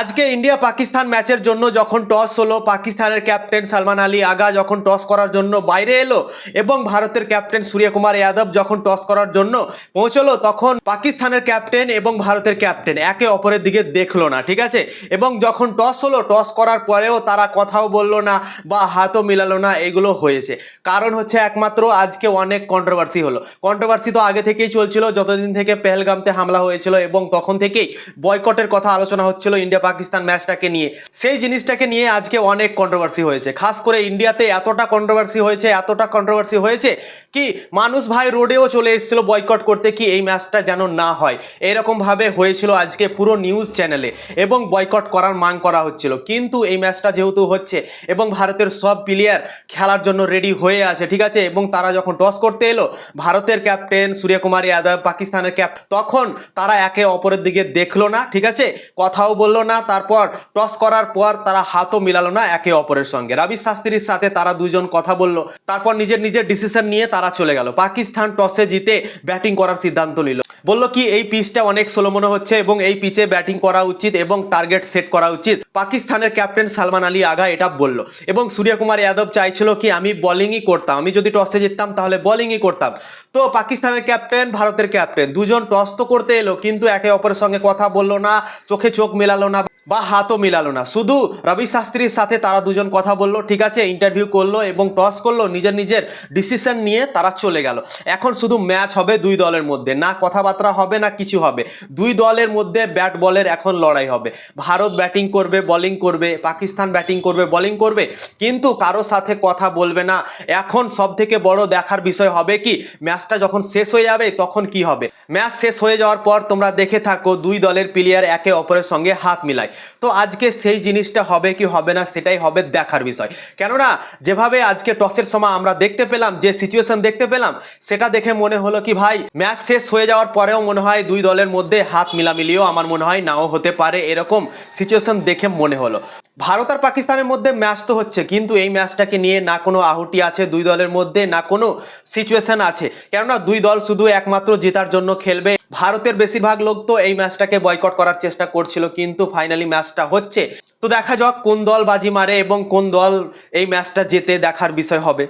আজকে ইন্ডিয়া পাকিস্তান ম্যাচের জন্য যখন টস হলো, পাকিস্তানের ক্যাপ্টেন সালমান আলী আগা যখন টস করার জন্য বাইরে এলো এবং ভারতের ক্যাপ্টেন সূর্যকুমার যাদব যখন টস করার জন্য পৌঁছলো, তখন পাকিস্তানের ক্যাপ্টেন এবং ভারতের ক্যাপ্টেন একে অপরের দিকে দেখল না, ঠিক আছে? এবং যখন টস হলো, টস করার পরেও তারা কথাও বলল না বা হাতও মিলালো না, এগুলো হয়েছে। কারণ হচ্ছে একমাত্র আজকে অনেক কন্ট্রোভার্সি হলো। কন্ট্রোভার্সি তো আগে থেকেই চলছিল, যতদিন থেকে পেহেলগামতে হামলা হয়েছিল এবং তখন থেকেই বয়কটের কথা আলোচনা হচ্ছিল ইন্ডিয়া পাকিস্তান ম্যাচটাকে নিয়ে। সেই জিনিসটাকে নিয়ে আজকে অনেক কন্ট্রোভার্সি হয়েছে। খাস করে ইন্ডিয়াতে এতটা কন্ট্রোভার্সি হয়েছে, এতটা কন্ট্রোভার্সি হয়েছে কি মানুষ ভাই রোডেও চলে এসেছিল বয়কট করতে কি এই ম্যাচটা যেন না হয়। এরকমভাবে হয়েছিল আজকে পুরো নিউজ চ্যানেলে এবং বয়কট করার মান করা হচ্ছিল। কিন্তু এই ম্যাচটা যেহেতু হচ্ছে এবং ভারতের সব প্লেয়ার খেলার জন্য রেডি হয়ে আছে, ঠিক আছে? এবং তারা যখন টস করতে এলো, ভারতের ক্যাপ্টেন সূর্যকুমার যাদব, পাকিস্তানের ক্যাপ তখন তারা একে অপরের দিকে দেখল না, ঠিক আছে? কথাও বলল না, তারপর টস করার পর তারা হাতও মিলালো না একে অপরের সঙ্গে। রাবি শাস্ত্রীর সাথে তারা দুজন কথা বলল, তারপর নিজের নিজের ডিসিশন নিয়ে তারা চলে গেল। পাকিস্তান টসে জিতে ব্যাটিং করার সিদ্ধান্ত নিল। বলল কি, এই পিচটা অনেক স্লো মনে হচ্ছে এবং এই পিচে ব্যাটিং করা উচিত এবং টার্গেট সেট করা উচিত। পাকিস্তানের ক্যাপ্টেন সালমান আলী আগা এটা বলল। এবং সূর্যকুমার যাদব চাইছিল কি আমি বোলিংই করতাম। আমি যদি টসে জিততাম, তাহলে বোলিংই করতাম। তো পাকিস্তানের ক্যাপ্টেন, ভারতের ক্যাপ্টেন দুজন টস তো করতে এলো, কিন্তু একে অপরের সঙ্গে কথা বলল না, চোখে চোখ মেলালো না বা হাতও মিলালো না। শুধু রবি শাস্ত্রীর সাথে তারা দুজন কথা বলল, ঠিক আছে ইন্টারভিউ করল এবং টস করল, নিজের নিজের ডিসিশন নিয়ে তারা চলে গেল। এখন শুধু ম্যাচ হবে দুই দলের মধ্যে, না কথাবার্তা হবে, না কিছু হবে। দুই দলের মধ্যে ব্যাট বলের এখন লড়াই হবে। ভারত ব্যাটিং করবে বোলিং করবে, পাকিস্তান ব্যাটিং করবে বোলিং করবে, কিন্তু কারও সাথে কথা বলবে না। এখন সব থেকে বড় দেখার বিষয় হবে কি ম্যাচটা যখন শেষ হয়ে যাবে তখন কি হবে? ম্যাচ শেষ হয়ে যাওয়ার পর তোমরা দেখে থাকো দুই দলের প্লেয়ার একে অপরের সঙ্গে হাত মিলায়। তো আজকে সেই জিনিসটা হবে কি হবে না সেটাই হবে দেখার বিষয়। কেননা যেভাবে আজকে টসের সময় আমরা দেখতে পেলাম, যে সিচুয়েশন দেখতে পেলাম, সেটা দেখে মনে হলো কি ভাই ম্যাচ শেষ হয়ে যাওয়ার পরেও মনে হয় দুই দলের মধ্যে হাত মিলামিলিও আমার মনে হয় নাও হতে পারে, এরকম সিচুয়েশন দেখে মনে হলো। ভারত আর পাকিস্তানের মধ্যে ম্যাচ তো হচ্ছে, কিন্তু এই ম্যাচটাকে নিয়ে না কোনো আহুটি আছে দুই দলের মধ্যে, না কোনো সিচুয়েশন আছে। কেননা দুই দল শুধু একমাত্র জেতার জন্য খেলবে। ভারতের বেশিরভাগ লোক তো এই ম্যাচটাকে বয়কট করার চেষ্টা করছিল, কিন্তু ফাইনালি ম্যাচটা হচ্ছে। তো দেখা যাক কোন দল বাজি মারে এবং কোন দল এই ম্যাচটা জেতে দেখার বিষয় হবে।